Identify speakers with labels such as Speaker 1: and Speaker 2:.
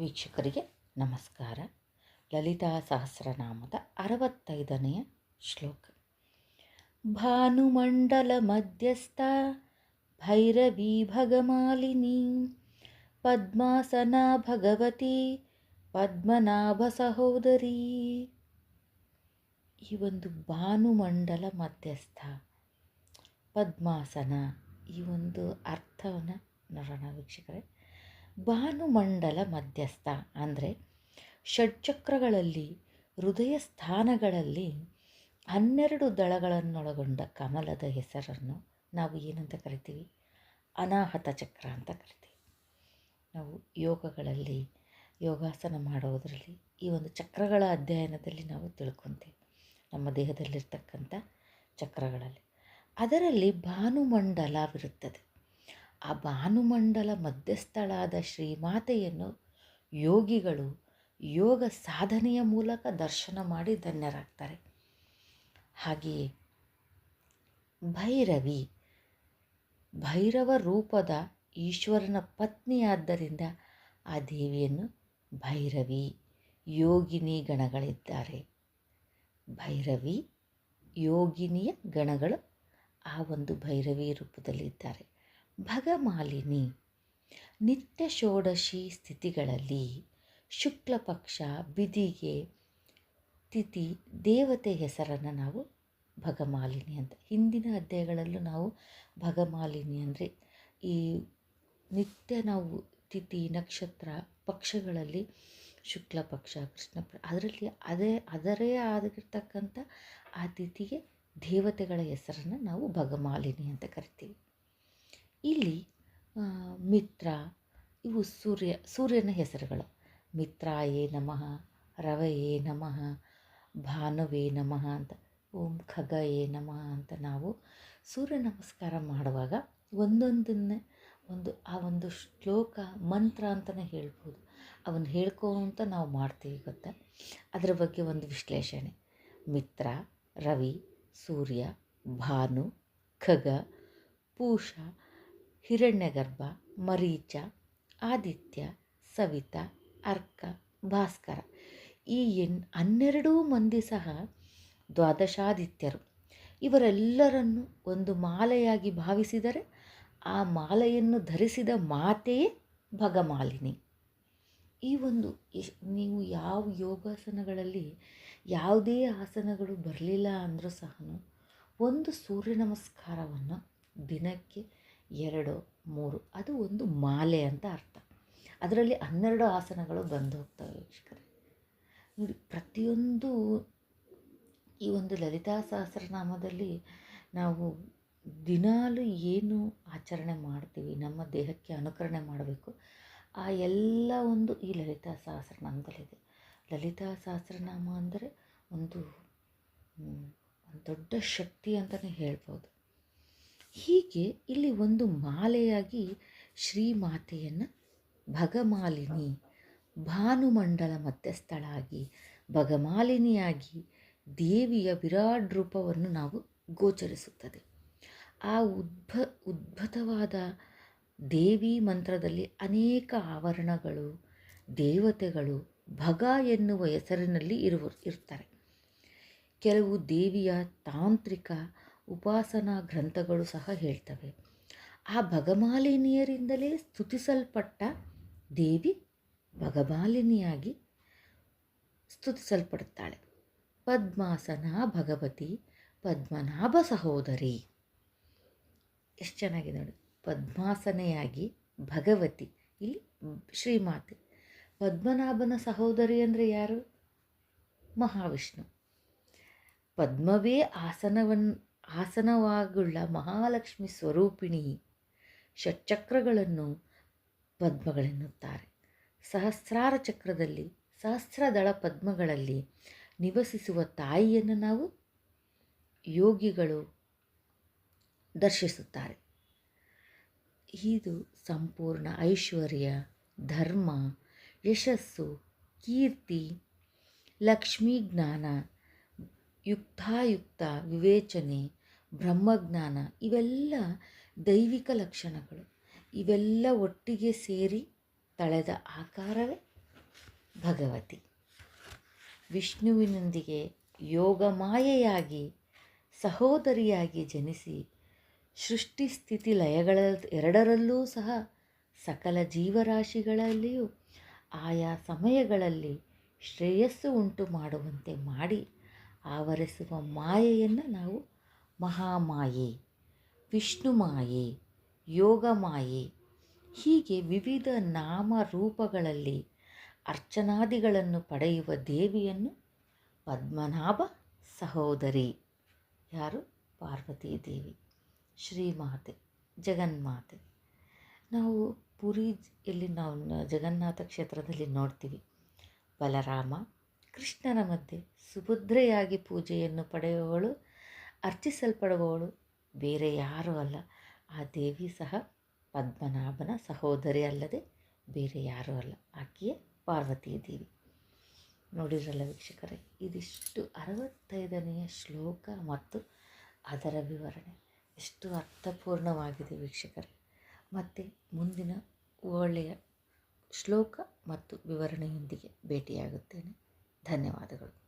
Speaker 1: ವೀಕ್ಷಕರಿಗೆ ನಮಸ್ಕಾರ. ಲಲಿತಾ ಸಹಸ್ರನಾಮದ ಅರವತ್ತೈದನೆಯ ಶ್ಲೋಕ. ಭಾನುಮಂಡಲ ಮಧ್ಯಸ್ಥ ಭೈರವಿ ಭಗಮಾಲಿನಿ, ಪದ್ಮಾಸನ ಭಗವತಿ, ಪದ್ಮನಾಭ ಸಹೋದರಿ. ಈ ಒಂದು ಭಾನುಮಂಡಲ ಮಧ್ಯಸ್ಥ ಪದ್ಮಾಸನ ಈ ಒಂದು ಅರ್ಥವನ್ನು ನೋಡೋಣ ವೀಕ್ಷಕರೇ. ಭಾನುಮಂಡಲ ಮಧ್ಯಸ್ಥ ಅಂದರೆ ಷಡ್ಚಕ್ರಗಳಲ್ಲಿ, ಹೃದಯ ಸ್ಥಾನಗಳಲ್ಲಿ ಹನ್ನೆರಡು ದಳಗಳನ್ನೊಳಗೊಂಡ ಕಮಲದ ಹೆಸರನ್ನು ನಾವು ಏನಂತ ಕರಿತೀವಿ? ಅನಾಹತ ಚಕ್ರ ಅಂತ ಕರಿತೀವಿ. ನಾವು ಯೋಗಗಳಲ್ಲಿ, ಯೋಗಾಸನ ಮಾಡೋದರಲ್ಲಿ ಈ ಒಂದು ಚಕ್ರಗಳ ಅಧ್ಯಯನದಲ್ಲಿ ನಾವು ತಿಳ್ಕೊತೀವಿ. ನಮ್ಮ ದೇಹದಲ್ಲಿರ್ತಕ್ಕಂಥ ಚಕ್ರಗಳಲ್ಲಿ. ಅದರಲ್ಲಿ ಭಾನುಮಂಡಲವಿರುತ್ತದೆ. ಆ ಭಾನುಮಂಡಲ ಮಧ್ಯಸ್ಥಳಾದ ಶ್ರೀಮಾತೆಯನ್ನು ಯೋಗಿಗಳು ಯೋಗ ಸಾಧನೆಯ ಮೂಲಕ ದರ್ಶನ ಮಾಡಿ ಧನ್ಯರಾಗ್ತಾರೆ. ಹಾಗೆಯೇ ಭೈರವಿ, ಭೈರವ ರೂಪದ ಈಶ್ವರನ ಪತ್ನಿಯಾದ್ದರಿಂದ ಆ ದೇವಿಯನ್ನು ಭೈರವಿ, ಯೋಗಿನಿ ಗಣಗಳಿದ್ದಾರೆ. ಭೈರವಿ ಯೋಗಿನಿಯ ಗಣಗಳು ಆ ಒಂದು ಭೈರವಿ ರೂಪದಲ್ಲಿದ್ದಾರೆ. ಭಗಮಾಲಿನಿ, ನಿತ್ಯ ಷೋಡಶಿ ಸ್ಥಿತಿಗಳಲ್ಲಿ ಶುಕ್ಲ ಪಕ್ಷ, ಬಿದಿಗೆ, ತಿಥಿ, ದೇವತೆ ಹೆಸರನ್ನು ನಾವು ಭಗಮಾಲಿನಿ ಅಂತ. ಹಿಂದಿನ ಅಧ್ಯಾಯಗಳಲ್ಲೂ ನಾವು ಭಗಮಾಲಿನಿ ಅಂದರೆ ಈ ನಿತ್ಯ ನಾವು ತಿಥಿ, ನಕ್ಷತ್ರ ಪಕ್ಷಗಳಲ್ಲಿ ಶುಕ್ಲ ಪಕ್ಷ, ಕೃಷ್ಣ ಅದರಲ್ಲಿ ಅದೇ, ಅದರೇ ಆಗಿರ್ತಕ್ಕಂಥ ಆ ತಿಥಿಗೆ ದೇವತೆಗಳ ಹೆಸರನ್ನು ನಾವು ಭಗಮಾಲಿನಿ ಅಂತ ಕರಿತೀವಿ. ಇಲ್ಲಿ ಮಿತ್ರ, ಇವು ಸೂರ್ಯ, ಸೂರ್ಯನ ಹೆಸರುಗಳು. ಮಿತ್ರಾಯೇ ನಮಃ, ರವಯೇ ನಮಃ, ಭಾನುವೇ ನಮಃ ಅಂತ, ಓಂ ಖಗಯೇ ನಮಃ ಅಂತ ನಾವು ಸೂರ್ಯ ನಮಸ್ಕಾರ ಮಾಡುವಾಗ ಒಂದೊಂದನ್ನೇ ಒಂದು, ಆ ಒಂದು ಶ್ಲೋಕ, ಮಂತ್ರ ಅಂತಲೇ ಹೇಳ್ಬೋದು. ಅವನ್ನ ಹೇಳ್ಕೊಂತ ನಾವು ಮಾಡ್ತೀವಿ ಗೊತ್ತಾ? ಅದರ ಬಗ್ಗೆ ಒಂದು ವಿಶ್ಲೇಷಣೆ. ಮಿತ್ರ, ರವಿ, ಸೂರ್ಯ, ಭಾನು, ಖಗ, ಪೂಷ ಹಿರಣ್ಯಗರ್ಭ, ಮರೀಚ, ಆದಿತ್ಯ, ಸವಿತ, ಅರ್ಕ, ಭಾಸ್ಕರ ಈ ಎನ್ ಹನ್ನೆರಡೂ ಮಂದಿ ಸಹ ದ್ವಾದಶಾದಿತ್ಯರು. ಇವರೆಲ್ಲರನ್ನು ಒಂದು ಮಾಲೆಯಾಗಿ ಭಾವಿಸಿದರೆ ಆ ಮಾಲೆಯನ್ನು ಧರಿಸಿದ ಮಾತೆಯೇ ಭಗಮಾಲಿನಿ. ಈ ಒಂದು ನೀವು ಯಾವ ಯೋಗಾಸನಗಳಲ್ಲಿ ಯಾವುದೇ ಆಸನಗಳು ಬರಲಿಲ್ಲ ಅಂದರೂ ಸಹ ಒಂದು ಸೂರ್ಯ ನಮಸ್ಕಾರವನ್ನು ದಿನಕ್ಕೆ ಎರಡು, ಮೂರು. ಅದು ಒಂದು ಮಾಲೆ ಅಂತ ಅರ್ಥ. ಅದರಲ್ಲಿ ಹನ್ನೆರಡು ಆಸನಗಳು ಬಂದು ಹೋಗ್ತವೆ ವೀಕ್ಷಕರೇ. ನೋಡಿ, ಪ್ರತಿಯೊಂದು ಈ ಒಂದು ಲಲಿತಾ ಸಹಸ್ರನಾಮದಲ್ಲಿ ನಾವು ದಿನಾಲು ಏನು ಆಚರಣೆ ಮಾಡ್ತೀವಿ, ನಮ್ಮ ದೇಹಕ್ಕೆ ಅನುಕರಣೆ ಮಾಡಬೇಕು, ಆ ಎಲ್ಲ ಒಂದು ಈ ಲಲಿತಾ ಸಹಸ್ರನಾಮದಲ್ಲಿದೆ. ಲಲಿತಾ ಸಹಸ್ರನಾಮ ಅಂದರೆ ಒಂದು ದೊಡ್ಡ ಶಕ್ತಿ ಅಂತಲೇ ಹೇಳ್ಬೋದು. ಹೀಗೆ ಇಲ್ಲಿ ಒಂದು ಮಾಲೆಯಾಗಿ ಶ್ರೀಮಾತೆಯನ್ನು ಭಗಮಾಲಿನಿ, ಭಾನುಮಂಡಲ ಮಧ್ಯಸ್ಥಳಾಗಿ ಭಗಮಾಲಿನಿಯಾಗಿ ದೇವಿಯ ವಿರಾಟ್ ರೂಪವನ್ನು ನಾವು ಗೋಚರಿಸುತ್ತದೆ. ಆ ಉದ್ಭ, ಉದ್ಭುತವಾದ ದೇವಿ ಮಂತ್ರದಲ್ಲಿ ಅನೇಕ ಆವರಣಗಳು, ದೇವತೆಗಳು, ಭಗ ಎನ್ನುವ ಹೆಸರಿನಲ್ಲಿ ಇರುವ ಇರ್ತಾರೆ ಕೆಲವು ದೇವಿಯ ತಾಂತ್ರಿಕ ಉಪಾಸನಾ ಗ್ರಂಥಗಳು ಸಹ ಹೇಳ್ತವೆ. ಆ ಭಗಮಾಲಿನಿಯರಿಂದಲೇ ಸ್ತುತಿಸಲ್ಪಟ್ಟ ದೇವಿ ಭಗಮಾಲಿನಿಯಾಗಿ ಸ್ತುತಿಸಲ್ಪಡುತ್ತಾಳೆ. ಪದ್ಮಾಸನ ಭಗವತಿ, ಪದ್ಮನಾಭ ಸಹೋದರಿ. ಎಷ್ಟು ಚೆನ್ನಾಗಿದೆ ನೋಡಿ. ಪದ್ಮಾಸನೆಯಾಗಿ ಭಗವತಿ. ಇಲ್ಲಿ ಶ್ರೀಮಾತೆ. ಪದ್ಮನಾಭನ ಸಹೋದರಿ ಅಂದರೆ ಯಾರು? ಮಹಾವಿಷ್ಣು. ಪದ್ಮವೇ ಆಸನವನ್ನು ಆಸನವಾಗುಳ್ಳ ಮಹಾಲಕ್ಷ್ಮಿ ಸ್ವರೂಪಿಣಿ ಷಟ್ಚಕ್ರಗಳನ್ನು ಪದ್ಮಗಳೆನ್ನುತ್ತಾರೆ. ಸಹಸ್ರಾರ ಚಕ್ರದಲ್ಲಿ, ಸಹಸ್ರದಳ ಪದ್ಮಗಳಲ್ಲಿ ನಿವಸಿಸುವ ತಾಯಿಯನ್ನು ನಾವು ಯೋಗಿಗಳು ದರ್ಶಿಸುತ್ತಾರೆ. ಇದು ಸಂಪೂರ್ಣ ಐಶ್ವರ್ಯ, ಧರ್ಮ, ಯಶಸ್ಸು, ಕೀರ್ತಿ, ಲಕ್ಷ್ಮೀ ಜ್ಞಾನ, ಯುಕ್ತಾಯುಕ್ತ ವಿವೇಚನೆ ಬ್ರಹ್ಮಜ್ಞಾನ, ಇವೆಲ್ಲ ದೈವಿಕ ಲಕ್ಷಣಗಳು. ಇವೆಲ್ಲ ಒಟ್ಟಿಗೆ ಸೇರಿ ತಳೆದ ಆಕಾರವೇ ಭಗವತಿ. ವಿಷ್ಣುವಿನೊಂದಿಗೆ ಯೋಗ ಮಾಯೆಯಾಗಿ, ಸಹೋದರಿಯಾಗಿ ಜನಿಸಿ, ಸೃಷ್ಟಿ ಸ್ಥಿತಿ ಲಯಗಳ ಎರಡರಲ್ಲೂ ಸಹ ಸಕಲ ಜೀವರಾಶಿಗಳಲ್ಲಿಯೂ ಆಯಾ ಸಮಯಗಳಲ್ಲಿ ಶ್ರೇಯಸ್ಸು ಉಂಟು ಮಾಡುವಂತೆ ಮಾಡಿ ಆವರಿಸುವ ಮಾಯೆಯನ್ನು ನಾವು ಮಹಾಮಾಯೆ ವಿಷ್ಣು ಮಾಯೆ ಯೋಗ ಮಾಯೆ ಹೀಗೆ ವಿವಿಧ ನಾಮ ರೂಪಗಳಲ್ಲಿ ಅರ್ಚನಾದಿಗಳನ್ನು ಪಡೆಯುವ ದೇವಿಯನ್ನು ಪದ್ಮನಾಭ ಸಹೋದರಿ. ಯಾರು? ಪಾರ್ವತೀ ದೇವಿ. ಶ್ರೀಮಾತೆ, ಜಗನ್ಮಾತೆ. ನಾವು ಪುರಿ ಇಲ್ಲಿ ನಾವು ಜಗನ್ನಾಥ ಕ್ಷೇತ್ರದಲ್ಲಿ ನೋಡ್ತೀವಿ. ಬಲರಾಮ, ಕೃಷ್ಣನ ಮಧ್ಯೆ ಸುಭದ್ರೆಯಾಗಿ ಪೂಜೆಯನ್ನು ಪಡೆಯುವವಳು ಅರ್ಚಿಸಲ್ಪಡುವವಳು ಬೇರೆ ಯಾರೂ ಅಲ್ಲ. ಆ ದೇವಿ ಸಹ ಪದ್ಮನಾಭನ ಸಹೋದರಿ ಅಲ್ಲದೆ ಬೇರೆ ಯಾರೂ ಅಲ್ಲ. ಆಕೆಯೇ ಪಾರ್ವತೀ ದೇವಿ. ನೋಡಿದ್ರಲ್ಲ ವೀಕ್ಷಕರೇ, ಇದಿಷ್ಟು ಅರವತ್ತೈದನೆಯ ಶ್ಲೋಕ ಮತ್ತು ಅದರ ವಿವರಣೆ. ಎಷ್ಟು ಅರ್ಥಪೂರ್ಣವಾಗಿದೆ ವೀಕ್ಷಕರೇ. ಮತ್ತು ಮುಂದಿನ ಒಳ್ಳೆಯ ಶ್ಲೋಕ ಮತ್ತು ವಿವರಣೆಯೊಂದಿಗೆ ಭೇಟಿಯಾಗುತ್ತೇನೆ. ಧನ್ಯವಾದಗಳು.